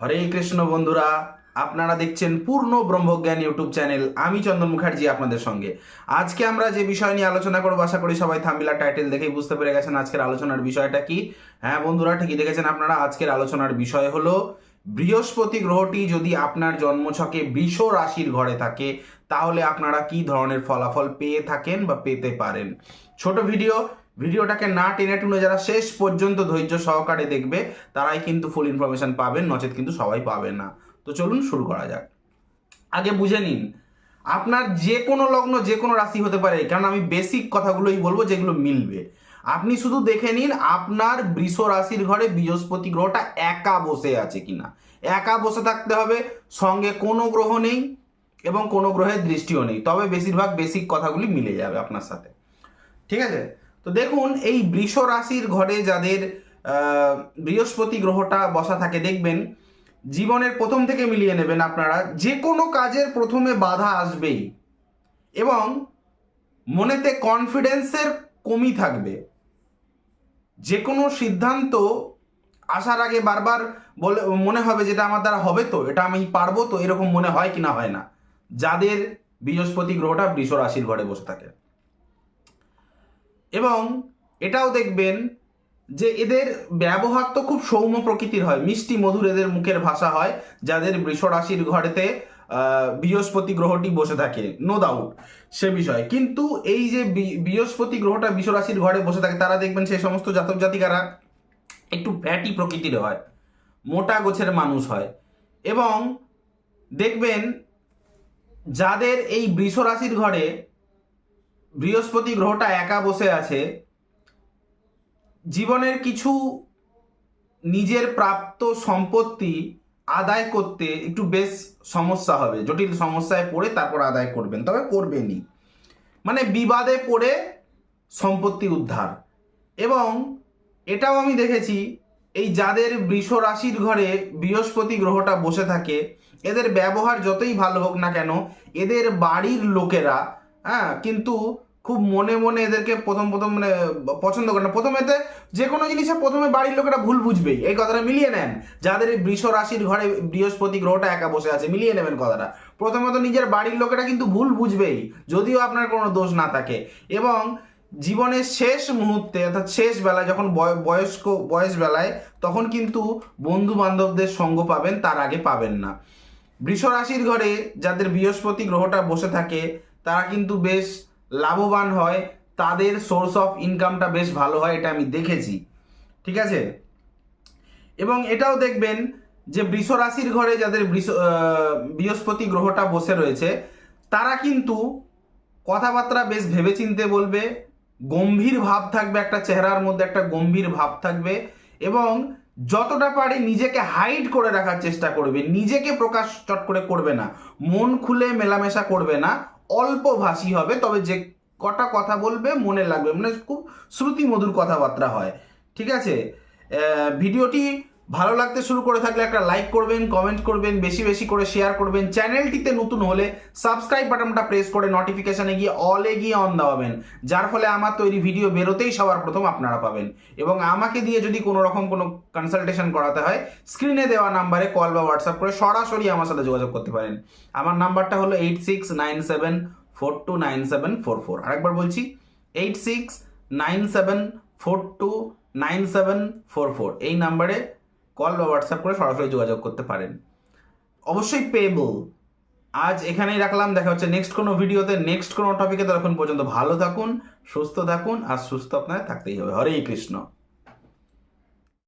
হরে কৃষ্ণ বন্ধুরা, আপনারা দেখছেন পূর্ণ ব্রহ্মজ্ঞান ইউটিউব চ্যানেল। আমি চন্দন মুখার্জি আপনাদের সঙ্গে। আজকে আমরা যে বিষয় নিয়ে আলোচনা করব, আশা করি সবাই থাম্বিলা টাইটেল দেখেই বুঝতে পেরে গেছেন আজকের আলোচনার বিষয়টা কি। হ্যাঁ বন্ধুরা, ঠিকই দেখেছেন আপনারা, আজকের আলোচনার বিষয় হলো, বৃহস্পতি গ্রহটি যদি আপনার জন্মছকে বৃষ রাশির ঘরে থাকে, তাহলে আপনারা কি ধরনের ফলাফল পেয়ে থাকেন বা পেতে পারেন? ছোট ভিডিও ভিডিওটাকে না টেনে টুনে যারা শেষ পর্যন্ত ধৈর্য সহকারে দেখবে, তারাই কিন্তু ফুল ইনফরমেশন পাবেন, নচেত কিন্তু সবাই পাবে না। তো চলুন শুরু করা যাক। আগে বুঝে নিন, আপনার যে কোনো লগ্ন যে কোনো রাশি হতে পারে, কারণ আমি বেসিক কথাগুলোই বলব যেগুলো মিলবে। আপনি শুধু দেখে নিন, আপনার বৃষ রাশির ঘরে বৃহস্পতি গ্রহটা একা বসে আছে কিনা। একা বসে থাকতে হবে, সঙ্গে কোনো গ্রহ নেই এবং কোনো গ্রহের দৃষ্টিও নেই। তবে বেশিরভাগ বেসিক কথাগুলি মিলে যাবে আপনার সাথে। ঠিক আছে? তো দেখুন, এই বৃষ রাশির ঘরে যাদের বৃহস্পতি গ্রহটা বসা থাকে, দেখবেন জীবনের প্রথম থেকে মিলিয়ে নেবেন আপনারা, যে কোনো কাজের প্রথমে বাধা আসবেই। এবং মনেতে কনফিডেন্সের কমই থাকবে। যে কোনো সিদ্ধান্ত আসার আগে বারবার বলে, মনে হবে যেটা আমার দ্বারা হবে তো, এটা আমি পারব তো, এরকম মনে হয় কি না হয় না। যাদের বৃহস্পতি গ্রহটা বৃষ রাশির ঘরে বসে থাকে। এবং এটাও দেখবেন যে এদের ব্যবহার তো খুব সৌম্য প্রকৃতির হয়। মিষ্টি মধুর এদের মুখের ভাষা হয়, যাদের বৃষ রাশির ঘরেতে বৃহস্পতি গ্রহটি বসে থাকে নো ডাউট সে বিষয়। কিন্তু এই যে বৃহস্পতি গ্রহটা বৃষ রাশির ঘরে বসে থাকে, তারা দেখবেন সেই সমস্ত জাতক জাতিকারা একটু ফ্যাটি প্রকৃতির হয়, মোটা গোছের মানুষ হয় এবং দেখবেন যাদের এই বৃষ রাশির ঘরে বৃহস্পতি গ্রহটা একা বসে আছে। জীবনের কিছু নিজের প্রাপ্ত সম্পত্তি আদায় করতে একটু বেশ সমস্যা হবে। জটিল সমস্যায় পড়ে তারপর আদায় করবেন, তবে করবেনই। মানে বিবাদে পড়ে সম্পত্তি উদ্ধার। এবং এটাও আমি দেখেছি, এই যাদের বৃষ রাশির ঘরে বৃহস্পতি গ্রহটা বসে থাকে, এদের ব্যবহার যতই ভালো হোক না কেন, এদের বাড়ির লোকেরা হ্যাঁ কিন্তু খুব মনে মনে এদেরকে প্রথম প্রথম মানে পছন্দ করে না। প্রথমেতে যে কোনো জিনিসে প্রথমে বাড়ির লোকেরা ভুল বুঝবেই। এই কথাটা মিলিয়ে নেন। যাদের এই বৃষ রাশির ঘরে বৃহস্পতি গ্রহটা একা বসে আছে, মিলিয়ে নেবেন কথাটা। প্রথমত নিজের বাড়ির লোকেরা কিন্তু ভুল বুঝবেই, যদিও আপনার কোনো দোষ না থাকে। এবং জীবনের শেষ মুহূর্তে অর্থাৎ শেষ বেলায় যখন বয়- বয়স্ক বয়স বেলায় তখন কিন্তু বন্ধু বান্ধবদের সঙ্গ পাবেন, তার আগে পাবেন না। বৃষ রাশির ঘরে যাদের বৃহস্পতি গ্রহটা বসে থাকে, তারা কিন্তু বেশ লাভবান হয়, তাদের সোর্স অফ ইনকামটা বেশ ভালো হয়, এটা আমি দেখেছি। ঠিক আছে? এবং এটাও দেখবেন যে বৃষ রাশির ঘরে যাদের বৃষ বৃহস্পতি গ্রহটা বসে রয়েছে, তারা কিন্তু কথাবার্তা বেশ ভেবেচিন্তে বলবে, গম্ভীর ভাব থাকবে একটা চেহারার মধ্যে, একটা গম্ভীর ভাব থাকবে, এবং যতটা পারে নিজেকে হাইড করে রাখার চেষ্টা করবে, নিজেকে প্রকাশ চট করে করবে না, মন খুলে মেলামেশা করবে না অল্প ভাষী হবে, তবে যে কটা কথা বলবে মনে লাগবে। মানে খুব শ্রুতি মধুর কথাবার্তা হয়। ঠিক আছে? ভিডিওটি ভালো লাগতে শুরু করে থাকলে একটা লাইক করবেন কমেন্ট করবেন, বেশি বেশি করে শেয়ার করবেন। চ্যানেলটিতে নতুন হলে সাবস্ক্রাইব বাটনটা প্রেস করে নোটিফিকেশনে গিয়ে অলে গিয়ে অন দাবাবেন। যার ফলে আমার তৈরি ভিডিও বেরোতেই সবার প্রথম আপনারা পাবেন। এবং আমাকে দিয়ে যদি কোনো রকম কোনো কনসালটেশন করাতে হয় স্ক্রিনে দেওয়া নাম্বারে কল বা হোয়াটসঅ্যাপ করে সরাসরি আমার সাথে যোগাযোগ করতে পারেন। আমার নাম্বারটা হলো eight six nine seven four two nine seven four four আরেকবার বলছি eight six nine seven four two nine seven four four এই নাম্বারে কল বা হোয়াটসঅ্যাপ করে সরাসরি যোগাযোগ করতে পারেন। অবশ্যই পেয়েবল আজ এখানেই রাখলাম, দেখা হচ্ছে নেক্সট কোনো ভিডিওতে নেক্সট কোনো টপিকে ততক্ষণ পর্যন্ত ভালো থাকুন, সুস্থ থাকুন, আর সুস্থ আপনার থাকতেই হবে। হরে কৃষ্ণ।